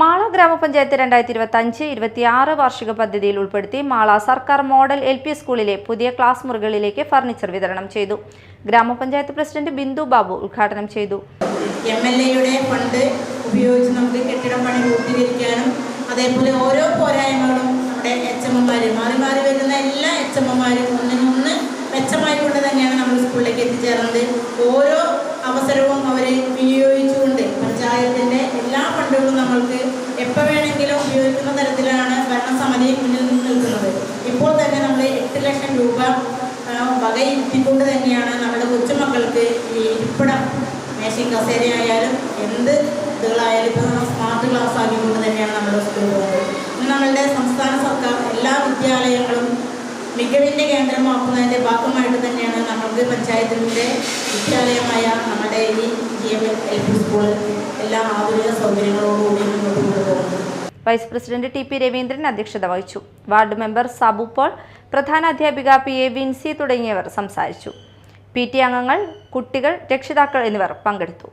മാള ഗ്രാമപഞ്ചായത്ത് രണ്ടായിരത്തി ഇരുപത്തി അഞ്ച് ഇരുപത്തിയാറ് വാർഷിക പദ്ധതിയിൽ ഉൾപ്പെടുത്തി മാള സർക്കാർ മോഡൽ എൽ പി സ്കൂളിലെ പുതിയ ക്ലാസ് മുറികളിലേക്ക് ഫർണിച്ചർ വിതരണം ചെയ്തു. ഗ്രാമപഞ്ചായത്ത് പ്രസിഡന്റ് ബിന്ദു ബാബു ഉദ്ഘാടനം ചെയ്തു. എം എൽ എയുടെ ഫണ്ട് ഉപയോഗിച്ച് നമുക്ക് കെട്ടിടം പണി പൂർത്തീകരിക്കാനും അതേപോലെ ഓരോ പോരായ്മകളും നമ്മുടെ എച്ച് എമ്മമാർ മാറി മാറി വരുന്ന എല്ലാ എച്ച് എമ്മമാരും ഒന്നിനൊന്ന് മെച്ചമായിക്കൊണ്ട് തന്നെയാണ് നമ്മൾ സ്കൂളിലേക്ക് എത്തിച്ചേർന്നത്. ഓരോ അവസരവും അവരെ വിനിയോഗിച്ചുകൊണ്ട് പഞ്ചായത്തിന്റെ എല്ലാ ഫണ്ടുകളും നമ്മൾക്ക് ആ, വകയിരുത്തിക്കൊണ്ട് തന്നെയാണ് നമ്മുടെ കൊച്ചുമക്കൾക്ക് ഈ ഇരിപ്പിടം മേശയും കസേരയായാലും എന്ത് ഇതുകളായാലും ഇപ്പോൾ നമ്മൾ സ്മാർട്ട് ക്ലാസ് ആക്കിക്കൊണ്ട് തന്നെയാണ് നമ്മുടെ സ്കൂളിൽ പോകുന്നത്. ഇന്ന് നമ്മളുടെ സംസ്ഥാന സർക്കാർ എല്ലാ വിദ്യാലയങ്ങളും മികവിന്റെ കേന്ദ്രമാക്കുന്നതിന്റെ ഭാഗമായിട്ട് തന്നെയാണ് നമ്മൾക്ക് പഞ്ചായത്തിന്റെ വിദ്യാലയമായ നമ്മുടെ ഈ G M L P school എല്ലാ ആധുനിക സൗകര്യങ്ങളോടുകൂടി vice president T P Raveendran അധ്യക്ഷത വഹിച്ചു. വാർഡ് മെമ്പർ സാബു പോൾ പ്രധാന അധ്യാപിക പി എ വിൻസി തുടങ്ങിയവർ സംസാരിച്ചു. പി ടി അംഗങ്ങൾ കുട്ടികൾ രക്ഷിതാക്കൾ എന്നിവർ പങ്കെടുത്തു.